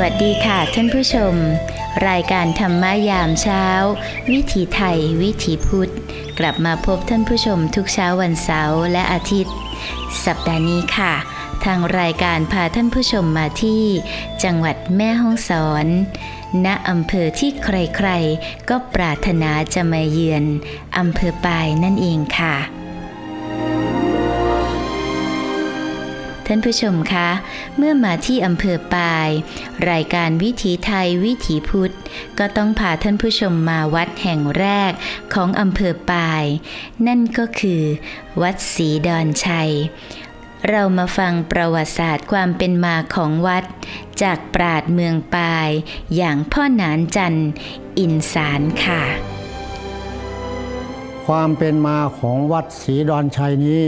วัสดีค่ะท่านผู้ชม รายการธรรมะยามเช้า วิถีไทย วิถีพุทธ กลับมาพบท่านผู้ชมทุกเช้าวันเสาร์และอาทิตย์ สัปดาห์นี้ค่ะ ทางรายการพาท่านผู้ชมมาที่ จังหวัดแม่ฮ่องสอนณอำเภอที่ใครๆ ก็ปรารถนาจะมาเยือนอำเภอปายนั่นเองค่ะ ท่านผู้ชมคะ เมื่อมาที่อำเภอปาย รายการวิถีไทยวิถีพุทธ ก็ต้องพาท่านผู้ชมมาวัดแห่งแรกของอำเภอปาย นั่นก็คือ วัดศรีดอนชัย เรามาฟังประวัติศาสตร์ความเป็นมาของวัด จากปราดเมืองปาย อย่างพ่อหนานจันทร์อินสารค่ะ ความเป็นมาของวัดศรีดอนชัยนี้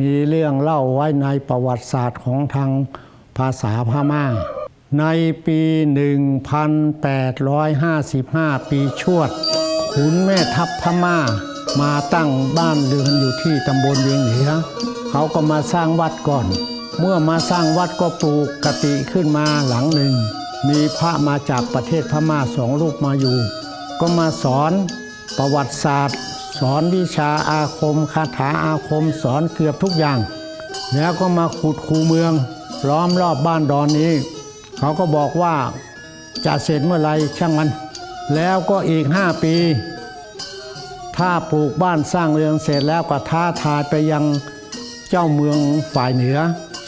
มีเรื่องเล่าไว้ในประวัติศาสตร์ของทางภาษาพม่า ในปี 1855 ปีชวด ขุนแม่ทัพพม่า มาตั้งบ้านเรือนอยู่ที่ตำบลเวียงเหนือเขาก็มาสร้างวัดก่อน เมื่อมาสร้างวัดก็ปลูกกติขึ้นมาหลังหนึ่ง มีพระมาจากประเทศพม่าสองรูปมาอยู่ ก็มาสอนประวัติศาสตร์ สอนวิชาอาคมคาถาอาคมสอนเกือบทุกอย่าง แล้วก็มาขุดคูเมือง ล้อมรอบบ้านดอนนี้ เขาก็บอกว่าจะเสร็จเมื่อไหรช่างมัน แล้วก็อีกห้าปี ถ้าปลูกบ้านสร้างเรือนเสร็จแล้วก็ท้าทายไปยังเจ้าเมืองฝ่ายเหนือ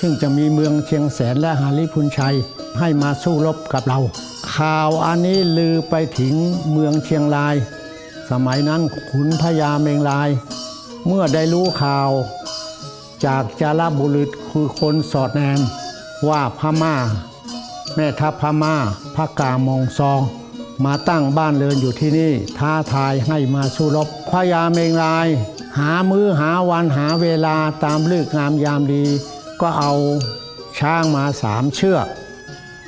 ซึ่งจะมีเมืองเชียงแสนและหาริพุนชัยให้มาสู้รบกับเรา ข่าวอันนี้ลือไปถึงเมืองเชียงราย สมัยนั้นขุนพญาเมงลาย เมื่อได้รู้ข่าว จากจารบุรุษคือคนสอดแนมว่าพม่า แม่ทัพพม่าพระกามองซอง มาตั้งบ้านเรือนอยู่ที่นี่ ท้าทายให้มาสู้รบพญาเมงลาย หามือ้อหาวันหาเวลาตามเลือกงามยามดี ก็เอาช้างมาสามเชือก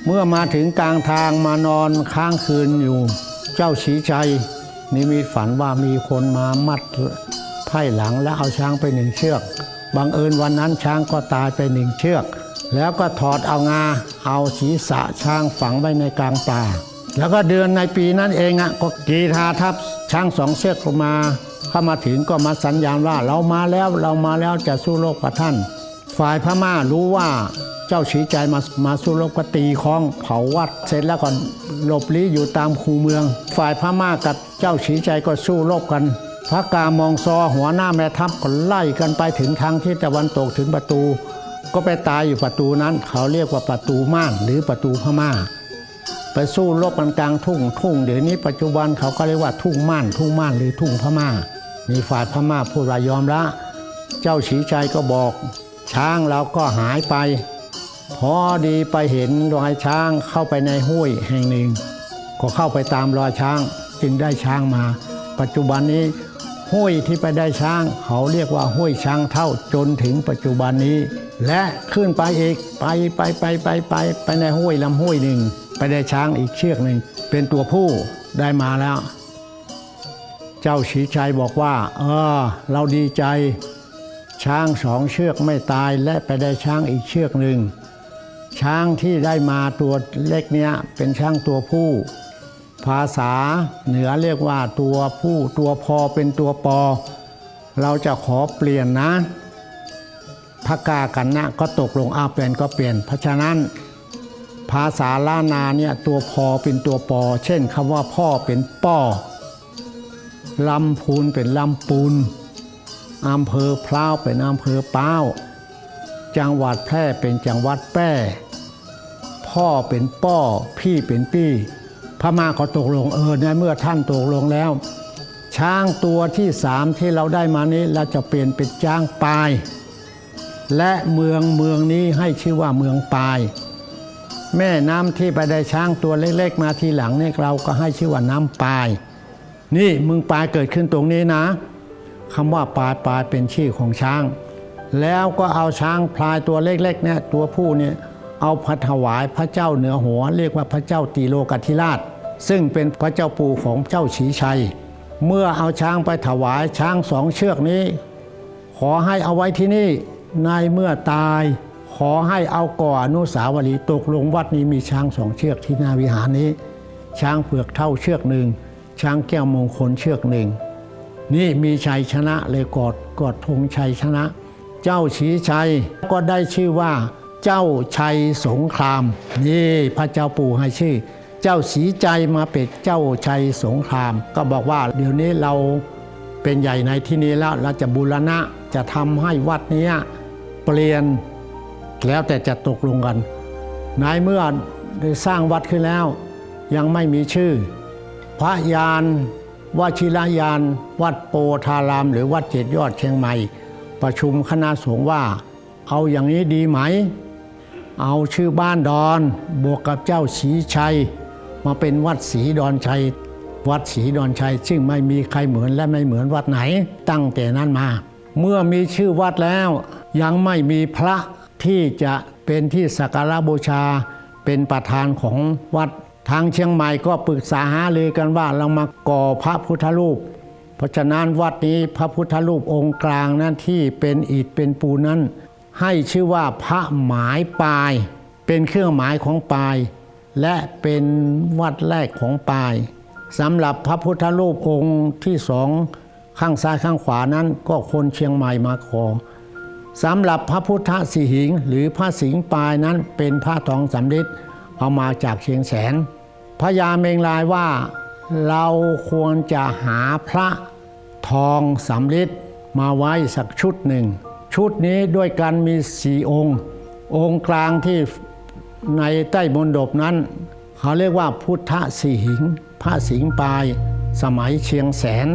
เมื่อมาถึงกลางทางมานอนค้างคืนอยู่ เจ้าชีชัย นิมิตฝันว่ามีคนมามัดไพ่หลังแล้วเอาช้างไปหนึ่งเชือก บังเอิญวันนั้นช้างก็ตายไปหนึ่งเชือก แล้วก็ถอดเอางา เอาศีรษะช้างฝังไว้ในกลางป่า แล้วก็เดือนในปีนั้นเองอะก็กีทาทัพช้างสองเชือกออกมา เข้ามาถึงก็มาสัญญาณว่าเรามาแล้วเรามาแล้วจะสู้โลกกับท่าน ฝ่ายพม่ารู้ว่าเจ้าชีใจมามาสู้รบก็ตีคองเผาวัดเสร็จแล้วก็หลบลี้อยู่ตามคูเมือง ฝ่ายพม่ากับเจ้าชีใจก็สู้รบกันพระกามองซอหัวหน้าแม่ทัพก็ไล่กันไปถึงทางทิศตะวันตกถึงประตู ก็ไปตายอยู่ประตูนั้น เขาเรียกว่าประตูม่านหรือประตูพม่า ไปสู้รบกันกลางทุ่งทุ่งเดี๋ยวนี้ปัจจุบันเขาก็เรียกว่าทุ่งม่าน ทุ่งม่านหรือทุ่งพม่า มีฝ่ายพม่าพูดว่ายอมละ เจ้าฉีใจก็บอก ช้างเราก็หายไป พอดีไปเห็นรอยช้างเข้าไปในห้วยแห่งหนึ่ง ก็เข้าไปตามรอยช้างจึงได้ช้างมา ปัจจุบันนี้ห้วยที่ไปได้ช้าง เขาเรียกว่าห้วยช้างเท่าจนถึงปัจจุบันนี้ และขึ้นไปอีกไปไปไปไปไปไปในห้วยลำห้วยหนึ่ง ไปได้ช้างอีกเชือกหนึ่ง เป็นตัวผู้ได้มาแล้ว เจ้าชีชัยบอกว่า เออ เราดีใจ ช้างสองเชือกไม่ตายและไปได้ช้างอีกเชือกหนึ่ง ช้างที่ได้มาตัวเล็กเนี้ยเป็นช้างตัวผู้ ภาษาเหนือเรียกว่าตัวผู้ตัวพอเป็นตัวปอ เราจะขอเปลี่ยนนะถ้ากากันนะก็ตกลงอาเปลี่ยนก็เปลี่ยน เพราะฉะนั้น ภาษาล้านนาเนี่ยตัวพอเป็นตัวปอ เช่นคำว่าพ่อเป็นป้อลำพูนเป็นลำปูน อำเภอพร้าวเป็นอำเภอป้าวจังหวัดแพร่เป็นจังหวัดแป้พ่อเป็นป้อพี่เป็นปี้พม่าก็ตกลงเออในเมื่อท่านตกลงแล้ว ช้างตัวที่สามที่เราได้มานี้เราจะเปลี่ยนเป็นจ้างปลาย และเมืองเมืองนี้ให้ชื่อว่าเมืองปลาย แม่น้ำที่ไปได้ช้างตัวเล็กๆ มาทีหลังนี่เราก็ให้ชื่อว่าน้ำปลาย นี่เมืองปลายเกิดขึ้นตรงนี้นะ คำว่าปลายปลายเป็นชื่อของช้าง แล้วก็เอาช้างพลายตัวเล็กๆเนี่ยตัวผู้เนี่ยเอาพัถวายพระเจ้าเหนือหัว เรียกว่าพระเจ้าตีโลกัทิราช ซึ่งเป็นพระเจ้าปู่ของเจ้าฉีชัย เมื่อเอาช้างไปถวายช้างสองเชือกนี้ ขอให้เอาไว้ที่นี่ในเมื่อตายขอให้เอาก่ออนุสาวรีย์ตกลงวัดนี้มีช้างสองเชือกที่หน้าวิหารนี้ ช้างเผือกเท่าเชือกหนึ่งช้างแก้วมงคลเชือกหนึ่ง นี่มีชัยชนะเลยกอดกอดธงชัยชนะ เจ้าชีชัยก็ได้ชื่อว่า เจ้าชัยสงคราม นี่พระเจ้าปู่ให้ชื่อ เจ้าสีใจมาเป็นเจ้าชัยสงคราม ก็บอกว่าเดี๋ยวนี้เราเป็นใหญ่ในที่นี้แล้วเราจะบูรณะจะทำให้วัดนี้เปลี่ยนแล้วแต่จะตกลงกันในเมื่อได้สร้างวัดขึ้นแล้ว ยังไม่มีชื่อ พระยาน วชิรยาน วัดโปธาราม หรือวัดเจ็ดยอดเชียงใหม่ ประชุมคณะสงฆ์ว่า เอาอย่างนี้ดีไหม เอาชื่อบ้านดอนบวกกับเจ้าศรีชัย มาเป็นวัดศรีดอนชัย วัดศรีดอนชัย ซึ่งไม่มีใครเหมือนและไม่เหมือนวัดไหน ตั้งแต่นั้นมา เมื่อมีชื่อวัดแล้ว ยังไม่มีพระที่จะเป็นที่สักการะบูชาเป็นประธานของวัด ทางเชียงใหม่ก็ปรึกษาหารือกันว่าเรามาก่อพระพุทธรูป เพราะฉะนั้นวัดนี้พระพุทธรูปองค์กลางนั้นที่เป็นอิฐเป็นปูนนั้น ให้ชื่อว่าพระหมายปลาย เป็นเครื่องหมายของปลาย และเป็นวัดแรกของปลายสำหรับพระพุทธรูปองค์ที่สองข้างซ้ายข้างขวานั้นก็คนเชียงใหม่มาขอสำหรับพระพุทธสิหิงค์หรือพระสิงห์ปลายนั้นเป็นพระทองสำริดเอามาจากเชียงแสน พระยาเมงลายว่าเราควรจะหาพระทองสำริดมาไว้สักชุดหนึ่ง ชุดนี้ด้วยกันมีสี่องค์ องค์กลางที่ในใต้มนดบนั้น เขาเรียกว่าพุทธสีหิง พระสิงปลาย สมัยเชียงแสน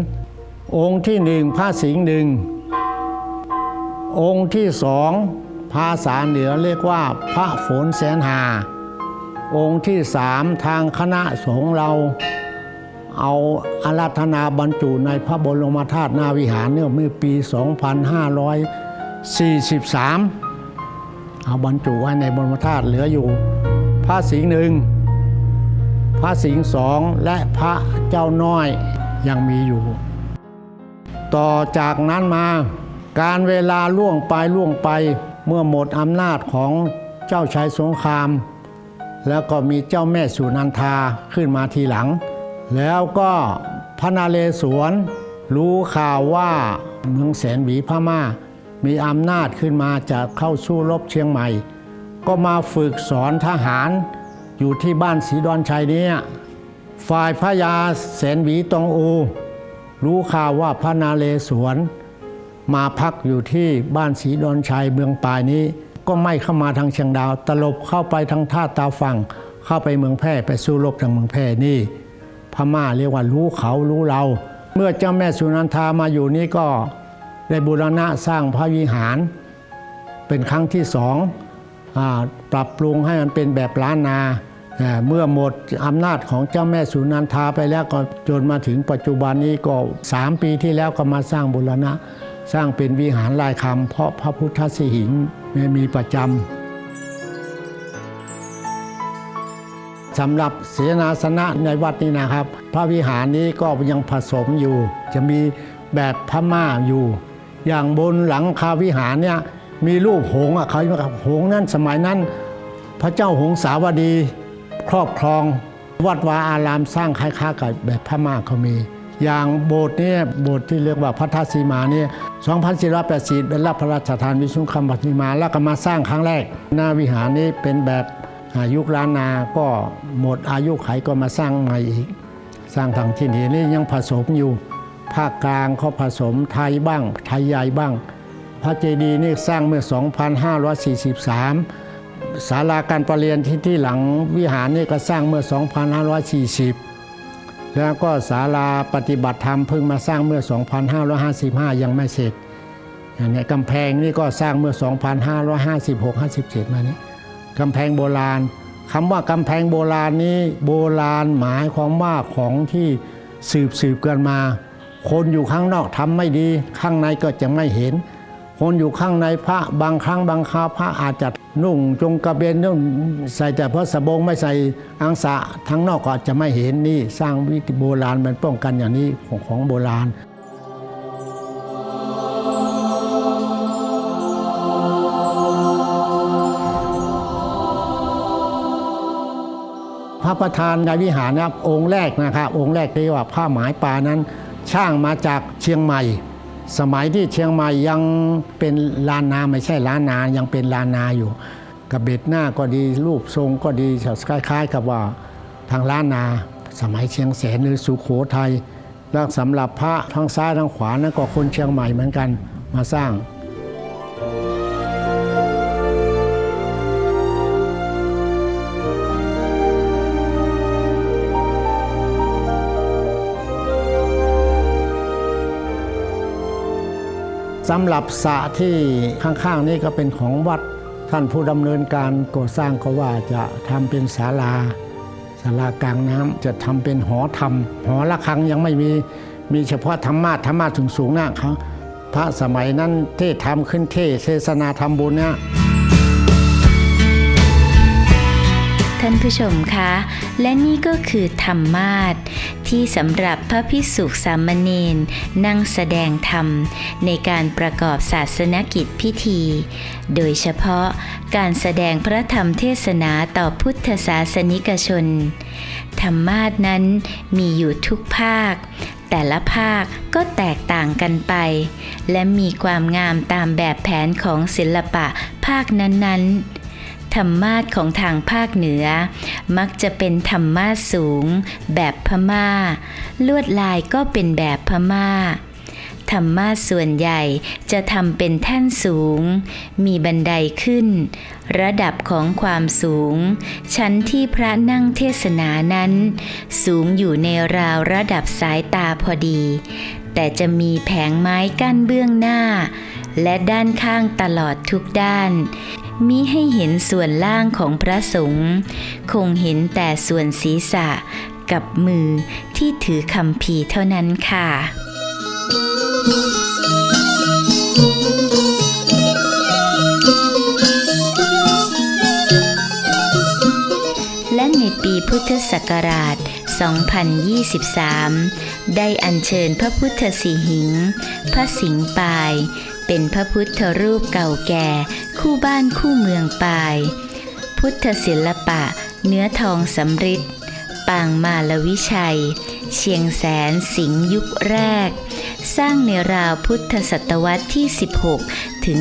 องค์ที่หนึ่งพระสิงห์หนึ่ง องค์ที่สองภาษาเหนือเรียกว่าพระฝนแสนหา องค์ที่สามทางคณะสงฆ์เราเอาอาราธนาบรรจุในพระบรมธาตุนาวิหารเนี่ยเมื่อปี 2543 เอาบรรจุไว้ในบรมธาตุเหลืออยู่ พระสิงห์หนึ่งพระสิงห์สองและพระเจ้าน้อยยังมีอยู่ ต่อจากนั้นมาการเวลาล่วงไปล่วงไปเมื่อหมดอำนาจของเจ้าชายสงคราม แล้วก็มีเจ้าแม่สุนันทาขึ้นมาทีหลัง แล้วก็พระนาเรศวรรู้ข่าวว่าเมืองแสนหวีพม่า มีอำนาจขึ้นมาจะเข้าสู้รบเชียงใหม่ ก็มาฝึกสอนทหารอยู่ที่บ้านศรีดอนชัยเนี่ยฝ่ายพระยาแสนหวีตองอู รู้ข่าวว่าพระนาเรศวรมาพักอยู่ที่บ้านศรีดอนชัยเมืองปลายนี้ ก็ไม่เข้ามาทางเชียงดาว ตลบเข้าไปทางท่าตาฝั่งเข้าไปเมืองแพร่ไปสู้รบทางเมืองแพร่นี่ พม่าเรียกว่ารู้เขารู้เรา เมื่อเจ้าแม่สุนันทามาอยู่นี่ก็ได้บูรณะสร้างพระวิหาร เป็นครั้งที่สองอปรับปรุงให้มันเป็นแบบล้านนาเมื่อหมดอำนาจของเจ้าแม่สุนันทาไปแล้วก็จนมาถึงปัจจุบันนี้ก็สามปีที่แล้วก็มาสร้างบูรณะ สร้างเป็นวิหารลายคำเพราะพระพุทธสิหิงค์มีประจำสำหรับเสนาสนะในวัดนี้นะครับ พระวิหารนี้ก็ยังผสมอยู่ จะมีแบบพม่าอยู่ อย่างบนหลังคาวิหารเนี่ยมีรูปหงส์อะเขาเรียกว่าหงส์นั้นสมัยนั้น พระเจ้าหงสาวดีครอบครอง วัดวาอารามสร้างคล้ายๆกับแบบพม่าเขามี อย่างโบสถ์เนี่ยโบสถ์ที่เรียกว่าพระธาตุสีมาเนี่ย2480เป็นรับพระราชทานวิสุงคำปัติมาแล้วก็มาสร้างครั้งแรก หน้าวิหารนี้เป็นแบบอายุล้านนา ก็หมดอายุไขก็มาสร้างใหม่อีก สร้างทางที่นี่นี่ยังผสมอยู่ ภาคกลางเขาผสมไทยบ้าง ไทยใหญ่บ้าง พระเจดีย์นี่สร้างเมื่อ 2543 ศาลาการประเรียนที่ที่หลังวิหารนี่ก็สร้างเมื่อ 2540 แล้วก็ศาลาปฏิบัติธรรมเพิ่งมาสร้างเมื่อ 2555 ยังไม่เสร็จอย่างนี้กำแพงนี่ก็สร้างเมื่อ 2556-57 มานี้กำแพงโบราณคำว่ากำแพงโบราณนี้โบราณหมายความว่าของที่สืบสืบกันมา คนอยู่ข้างนอกทำไม่ดี ข้างในก็จะไม่เห็น คนอยู่ข้างในพระบางครั้งบางคราวพระอาจจะนุ่งจงกระเบนนุ่งใส่แต่พระสบงไม่ใส่อังสะทั้งนอกก็อาจจะไม่เห็นนี่สร้างวิธีโบราณมันป้องกันอย่างนี้ของของโบราณพระประธานในวิหารนะครับองค์แรกนะครับองค์แรกที่ว่าผ้าหมายปานั้น ช่างมาจากเชียงใหม่ สมัยที่เชียงใหม่ยังเป็นลานนาไม่ใช่ล้านนายังเป็นลานนาอยู่กระเบ็ดหน้าก็ดีรูปทรงก็ดีคล้ายๆกับว่าทางล้านนา สมัยเชียงแสนหรือสุโขทัยแล้วสำหรับพระทางซ้ายทางขวานั้นก็คนเชียงใหม่เหมือนกันมาสร้าง สำหรับสระที่ข้างๆนี่ก็เป็นของวัดท่านผู้ดำเนินการก่อสร้างก็ว่าจะทำเป็นศาลาศาลากลางน้ำจะทำเป็นหอธรรม หอระฆังยังไม่มีมีเฉพาะธรรมาธรรมาสสูงหนะเขาพระสมัยนั้นเทศทำขึ้นเทศเทศนาทำบุญเนี่ย ท่านผู้ชมคะ และนี่ก็คือธรรมาสที่สำหรับพระพิสุสามเณรนั่งแสดงธรรม ในการประกอบศาสนกิจพิธี โดยเฉพาะการแสดงพระธรรมเทศนาต่อพุทธศาสนิกชน ธรรมาสนั้นมีอยู่ทุกภาค แต่ละภาคก็แตกต่างกันไป และมีความงามตามแบบแผนของศิลปะภาคนั้นๆ ธรรมาสของทางภาคเหนือ มักจะเป็นธรรมาสสูง แบบพม่า ลวดลายก็เป็นแบบพม่า ธรรมาสส่วนใหญ่จะทำเป็นแท่นสูง มีบันไดขึ้น ระดับของความสูง ชั้นที่พระนั่งเทศนานั้น สูงอยู่ในราวระดับสายตาพอดี แต่จะมีแผงไม้กั้นเบื้องหน้าและด้านข้างตลอดทุกด้าน มิให้เห็นส่วนล่างของพระสงฆ์คงเห็นแต่ส่วนศีรษะกับมือที่ถือคำพีเท่านั้นค่ะ และในปีพุทธศักราช 2023 ได้อัญเชิญพระพุทธสีหิง พระสิงห์ปาย เป็นพระพุทธรูปเก่าแก่ คู่บ้านคู่เมืองปาย พุทธศิลปะ เนื้อทองสำริดปางมาลวิชัย เชียงแสนสิงยุคแรก สร้างในราวพุทธศตวรรษที่ 16 ถึง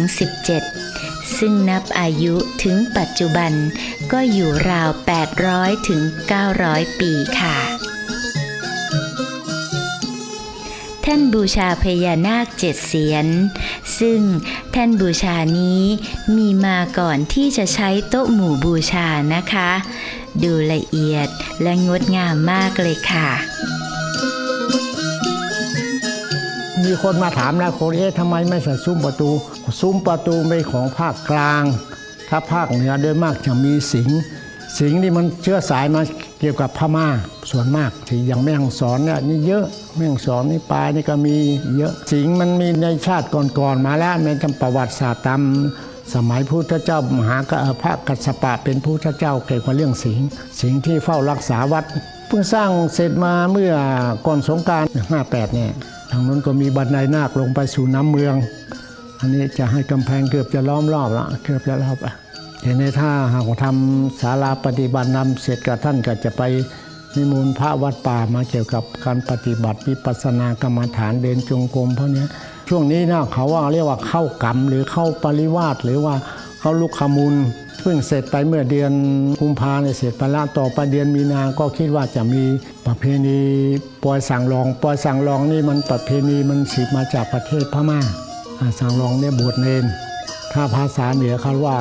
17 ซึ่งนับอายุถึงปัจจุบันก็อยู่ราว 800 ถึง 900 ปีค่ะ แท่นบูชาพญานาคเจ็ดเสียน ซึ่งแท่นบูชานี้มีมาก่อนที่จะใช้โต๊ะหมู่บูชานะคะ ดูละเอียดและงดงามมากเลยค่ะ มีคนมาถามนะคนเอ๊ะทำไมไม่ใส่ซุ้มประตู ซุ้มประตูเป็นของภาคกลาง ถ้าภาคเหนือโดยมากจะมีสิง สิงนี่มันเชื้อสายมาเกี่ยวกับพม่า ส่วนมากที่อย่างแม่งสอนเนี่ยนี่เยอะแม่งสอนนี่ปลายนี่ก็มีเยอะสิงมันมีในชาติก่อนๆมาแล้วในจำประวัติศาสตร์ตามสมัยพุทธเจ้ามหากะพระกัสสปะเป็นพุทธเจ้าเกี่ยวกับเรื่องสิงสิงที่เฝ้ารักษาวัด เพิ่งสร้างเสร็จมาเมื่อก่อนสงกราร58เนี่ยทางนู้นก็มีบันไดนาคลงไปสู่น้ำเมือง อันนี้จะให้กำแพงเกือบจะล้อมรอบละเกือบจะรอบละทีนี้ถ้าหากทำศาลาปฏิบัตินำเสร็จกับท่านก็จะไป นิมนต์พระวัดป่ามาเกี่ยวกับการปฏิบัติวิปัสสนากรรมฐานเดินจงกรมเพราะเนี้ยช่วงนี้นะเขาว่าเรียกว่าเข้ากรรมหรือเข้าปริวาสหรือว่าเข้าลุกขมูลเพิ่งเสร็จไปเมื่อเดือนกุมภาเนี่ยเสร็จไปแล้วต่อไปเดือนมีนาก็คิดว่าจะมีประเพณีปล่อยสั่งรองปล่อยสั่งรองนี่มันประเพณีมันสืบมาจากประเทศพม่าสั่งรองเนี่ยบวชเนน ถ้าภาษาเหนือเขาว่า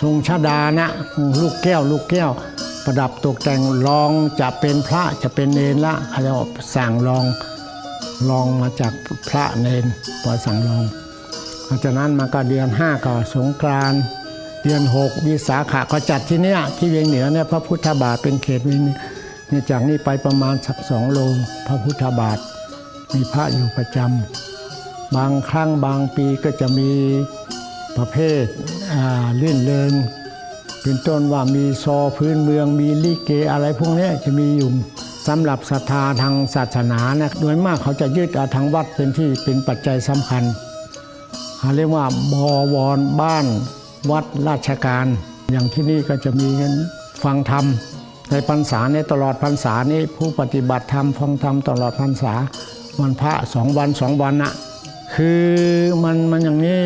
ทรงชดานะลูกแก้ว ลูกแก้ว ประดับตกแต่งรองจะเป็นพระจะเป็นเนนละเขาสั่งรองรองมาจากพระเนนปล่อยสั่งรองหลังจากนั้นมาก็เดือนห้าก็สงกรานเดือนหกวิสาขะก็จัดที่เนี้ยที่เวียงเหนือเนี่ยพระพุทธบาทเป็นเขตเวียงเหนือเนี่ยจากนี้ไปประมาณสักสองโลพระพุทธบาทมีพระอยู่ประจำบางครั้งบางปีก็จะมี ประเภทอ่าลื่นเริงเป็นต้นว่ามีซอพื้นเมืองมีลิเกอะไรพวกนี้จะมีอยู่สำหรับศรัทธาทางศาสนานะโดยมากเขาจะยึดเอาทางวัดเป็นที่เป็นปัจจัยสำคัญเขาเรียกว่าบวรบ้านวัดราชการ อย่างที่นี่ก็จะมีกันฟังธรรมในพรรษาในตลอดพรรษานี้ผู้ปฏิบัติธรรมฟังธรรมตลอดพรรษาวันพระสองวันสองวันนะคือมันมันอย่างนี้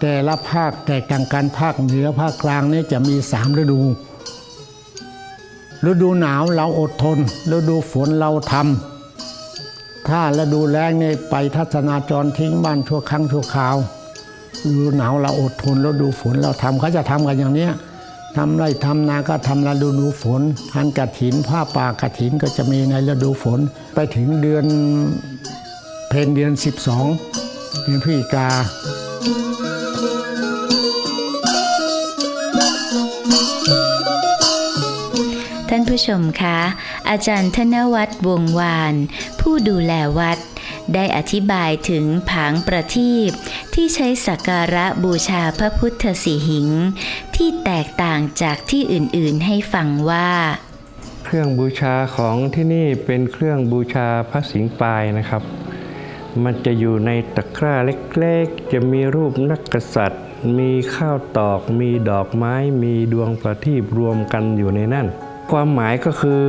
แต่ละภาคแตกต่างกันภาคเหนือภาคกลางนี่จะมีสามฤดู ฤดูหนาวเราอดทน ฤดูฝนเราทำถ้าฤดูแล้งนี่ไปทัศนาจรทิ้งบ้านชั่วครั้งชั่วคราวฤดูหนาวเราอดทนฤดูฝนเราทำเขาจะทำกันอย่างเนี้ยทำไรทำนาก็ทำฤดูฝนทันกระถินผ้าป่ากระถินก็จะมีในฤดูฝน ไปถึงเดือนเพนเดือน 12 เดือนพฤศจิกาานผู้ชมคะ อาจารย์ธนวัฒน์วงวาน ผู้ดูแลวัด ได้อธิบายถึงผางประทีปที่ใช้สักการะบูชาพระพุทธสีหิง ที่แตกต่างจากที่อื่นๆให้ฟังว่า เครื่องบูชาของที่นี่เป็นเครื่องบูชาพระสิงห์ปลายนะครับ มันจะอยู่ในตะกร้าเล็กๆ จะมีรูปนักกษัตริย์มีข้าวตอก มีดอกไม้ มีดวงประทีปรวมกันอยู่ในนั่น ความหมายก็คือ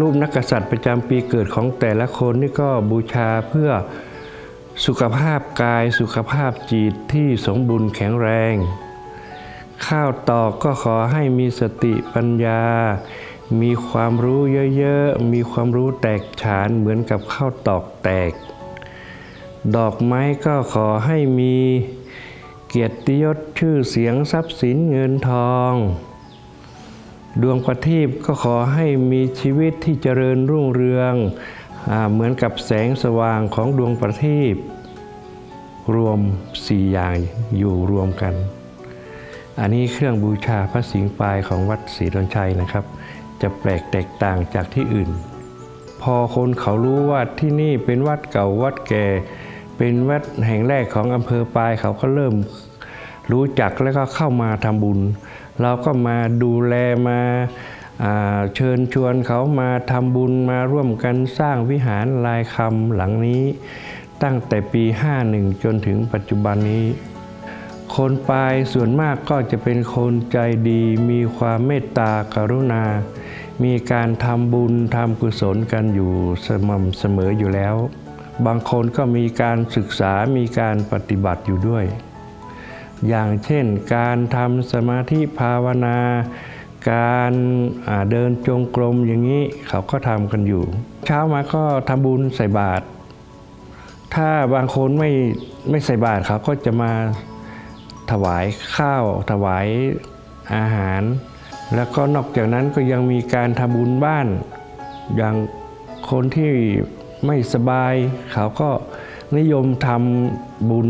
รูปนักกษัตริย์ประจำปีเกิดของแต่ละคนนี่ก็บูชาเพื่อสุขภาพกายสุขภาพจิตที่สมบูรณ์แข็งแรง ข้าวตอกก็ขอให้มีสติปัญญา มีความรู้เยอะๆ มีความรู้แตกฉานเหมือนกับข้าวตอกแตก ดอกไม้ก็ขอให้มีเกียรติยศชื่อเสียงทรัพย์สินเงินทอง ดวงประทีปก็ขอให้มีชีวิตที่เจริญรุ่งเรืองอเหมือนกับแสงสว่างของดวงประทีปรวมสี่อย่างอยู่รวมกัน อันนี้เครื่องบูชาพระสิงห์ปลายของวัดศรีดอนชัยนะครับ จะแปลกแตกต่างจากที่อื่น พอคนเขารู้ว่าที่นี่เป็นวัดเก่าวัดแก่ เป็นวัดแห่งแรกของอำเภอปลายเขาก็เริ่มรู้จักแล้วก็เข้ามาทำบุญ เราก็มาดูแลมาเชิญชวนเขามาทำบุญมาร่วมกันสร้างวิหารลายคำหลังนี้ ตั้งแต่ปี 51 จนถึงปัจจุบันนี้ คนปลายส่วนมากก็จะเป็นคนใจดี มีความเมตตากรุณา มีการทำบุญทำกุศลกันอยู่สม่ำเสมออยู่แล้ว บางคนก็มีการศึกษามีการปฏิบัติอยู่ด้วย อย่างเช่นการทำสมาธิภาวนา การเดินจงกรมอย่างนี้เขาก็ทำกันอยู่ เช้ามาก็ทำบุญใส่บาตรถ้าบางคนไม่ไม่ใส่บาตรเขาก็จะมาถวายข้าว ถวายอาหาร แล้วก็นอกจากนั้นก็ยังมีการทำบุญบ้าน อย่างคนที่ไม่สบาย เขาก็นิยมทำบุญ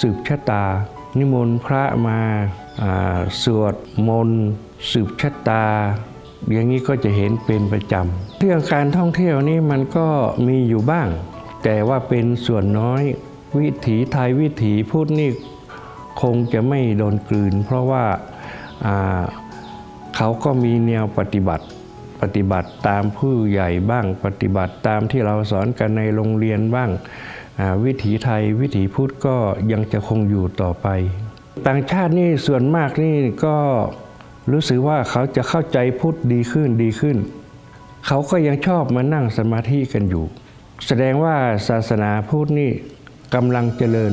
สืบชะตา นิมนต์พระมาสวดมนต์สืบชะตา อย่างนี้ก็จะเห็นเป็นประจำเรื่องการท่องเที่ยวนี่มันก็มีอยู่บ้าง แต่ว่าเป็นส่วนน้อยวิถีไทยวิถีพุทธนี่คงจะไม่โดนกลืน เพราะว่าเขาก็มีแนวปฏิบัติปฏิบัติตามผู้ใหญ่บ้าง ปฏิบัติตามที่เราสอนกันในโรงเรียนบ้าง วิถีไทยวิถีพุทธก็ยังจะคงอยู่ต่อไป ต่างชาตินี่ส่วนมากนี่ก็รู้สึกว่าเขาจะเข้าใจพุทธดีขึ้นดีขึ้น เขาก็ยังชอบมานั่งสมาธิกันอยู่ แสดงว่าศาสนาพุทธนี่กำลังเจริญ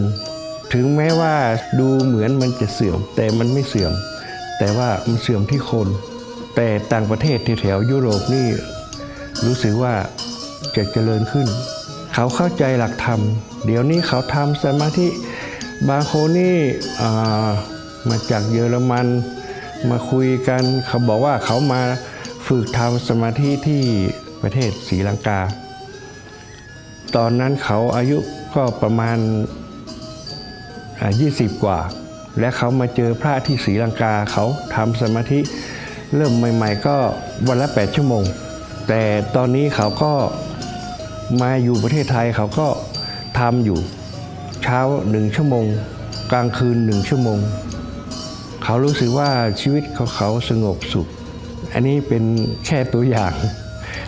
ถึงแม้ว่าดูเหมือนมันจะเสื่อม แต่มันไม่เสื่อม แต่ว่ามันเสื่อมที่คน แต่ต่างประเทศที่แถวยุโรปนี่รู้สึกว่าจะเจริญขึ้น เขาเข้าใจหลักธรรม เดี๋ยวนี้เขาทำสมาธิบางคนนี่มาจากเยอรมันมาคุยกัน เขาบอกว่าเขามาฝึกทำสมาธิที่ประเทศศรีลังกา ตอนนั้นเขาอายุก็ประมาณอ่า20 กว่า และเขามาเจอพระที่ศรีลังกาเขาทำสมาธิเริ่มใหม่ ๆ ก็วันละ 8 ชั่วโมง แต่ตอนนี้เขาก็ มาอยู่ประเทศไทยเขาก็ทำอยู่เช้าหนึ่งชั่วโมง กลางคืนหนึ่งชั่วโมง เขารู้สึกว่าชีวิตของเขาสงบสุข อันนี้เป็นแค่ตัวอย่าง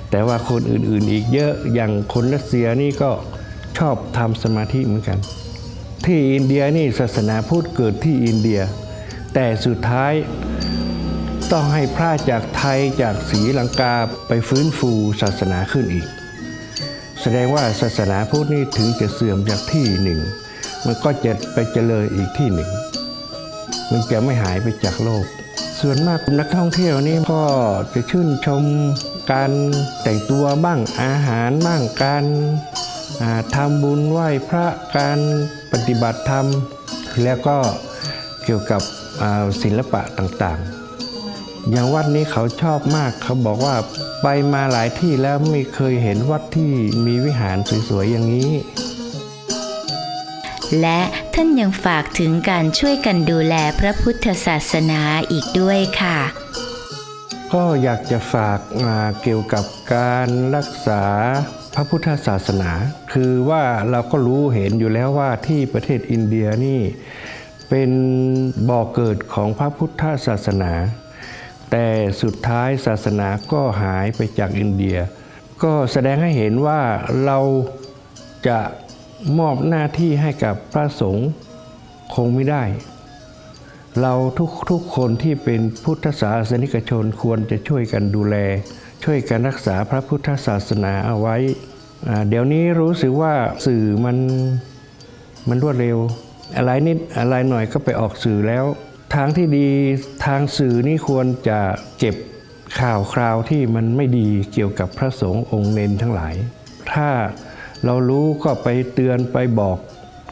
แต่ว่าคนอื่นๆอีกเยอะอย่างคนรัสเซียนี่ก็ชอบทำสมาธิเหมือนกัน ที่อินเดียนี่ศาสนาพุทธเกิดที่อินเดีย แต่สุดท้ายต้องให้พระจากไทยจากศรีลังกาไปฟื้นฟูศาสนาขึ้นอีก แสดงว่าศาสนาพุทธนี่ถึงจะเสื่อมจากที่หนึ่ง มันก็จะไปเจริญอีกที่หนึ่ง มันจะไม่หายไปจากโลก ส่วนมากนักท่องเที่ยวนี่ก็จะชื่นชมการแต่งตัวบ้างอาหารบ้างการทำบุญไหว้พระการปฏิบัติธรรม แล้วก็เกี่ยวกับศิลปะต่างๆ อย่างวัดนี้เขาชอบมากเขาบอกว่าไปมาหลายที่แล้วไม่เคยเห็นวัดที่มีวิหารสวยๆอย่างนี้ และท่านยังฝากถึงการช่วยกันดูแลพระพุทธศาสนาอีกด้วยค่ะ ก็อยากจะฝากมาเกี่ยวกับการรักษาพระพุทธศาสนา คือว่าเราก็รู้เห็นอยู่แล้วว่าที่ประเทศอินเดียนี่ เป็นบ่อกเกิดของพระพุทธศาสนา แต่สุดท้ายศาสนาก็หายไปจากอินเดีย ก็แสดงให้เห็นว่าเราจะมอบหน้าที่ให้กับพระสงฆ์คงไม่ได้ เราทุกทุกคนที่เป็นพุทธศาสนิกชนควรจะช่วยกันดูแล ช่วยกันรักษาพระพุทธศาสนาเอาไว้ เดี๋ยวนี้รู้สึกว่าสื่อมันมันรวดเร็ว อะไรนิดอะไรหน่อยก็ไปออกสื่อแล้ว ทางที่ดีทางสื่อนี่ควรจะเก็บข่าวคราวที่มันไม่ดีเกี่ยวกับพระสงฆ์องค์เนนทั้งหลาย ถ้าเรารู้ก็ไปเตือนไปบอก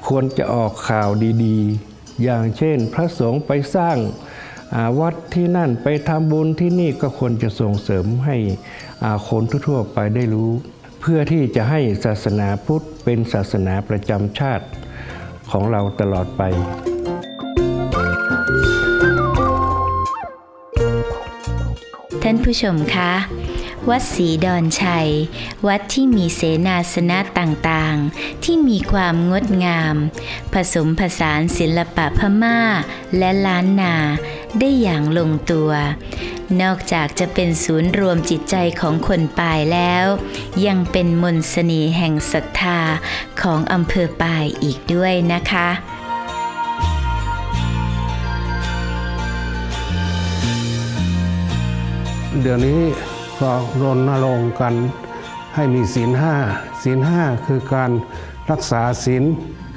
ควรจะออกข่าวดีๆ อย่างเช่น พระสงฆ์ไปสร้างาวัดที่นั่นไปทำบุญที่นี่ก็ควรจะส่งเสริมให้คนทั่วๆไปได้รู้ เพื่อที่จะให้ศาสนาพุทธเป็นศาสนาประจำชาติของเราตลอดไป ท่านผู้ชมคะ วัดศรีดอนชัย วัดที่มีเสนาสนะต่างๆ ที่มีความงดงาม ผสมผสานศิลปะพม่า และล้านนาได้อย่างลงตัว นอกจากจะเป็นศูนย์รวมจิตใจของคนปายแล้ว ยังเป็นมนต์เสน่ห์แห่งศรัทธาของอำเภอปายอีกด้วยนะคะ เดี๋ยวนี้ก็รณรงค์กันให้มีศีลห้าศีลห้าคือการรักษาศีล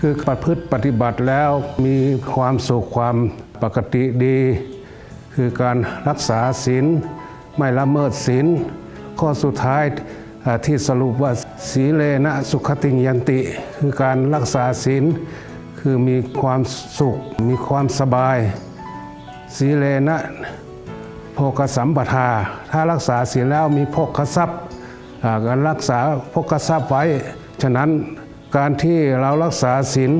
คือประพฤติปฏิบัติแล้วมีความสุขความปกติดี คือการรักษาศีลไม่ละเมิดศีลข้อสุดท้ายที่สรุปว่าสีเลนะสุขติงยันติ คือการรักษาศีลคือมีความสุขมีความสบายสีเลนะ โภคสัมปทา ถ้ารักษาศีลแล้วมีโภคทรัพย์การรักษาโภคทรัพย์ไว้ ฉะนั้นการที่เรารักษาศีล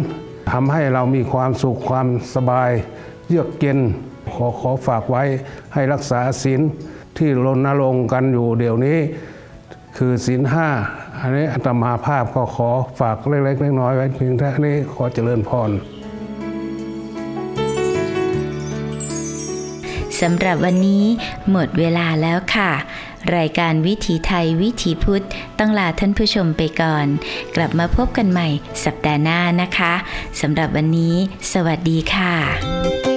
ทำให้เรามีความสุขความสบาย เยือกเย็นขอขอฝากไว้ให้รักษาศีลที่รณรงค์กันอยู่เดี๋ยวนี้ คือศีลห้าอันนี้อาตมาภาพก็ขอฝากเล็กๆน้อยๆไว้เพียงแค่านี้ขอเจริญพร สำหรับวันนี้หมดเวลาแล้วค่ะ รายการวิถีไทยวิถีพุทธต้องลาท่านผู้ชมไปก่อน กลับมาพบกันใหม่สัปดาห์หน้านะคะสำหรับวันนี้ สวัสดีค่ะ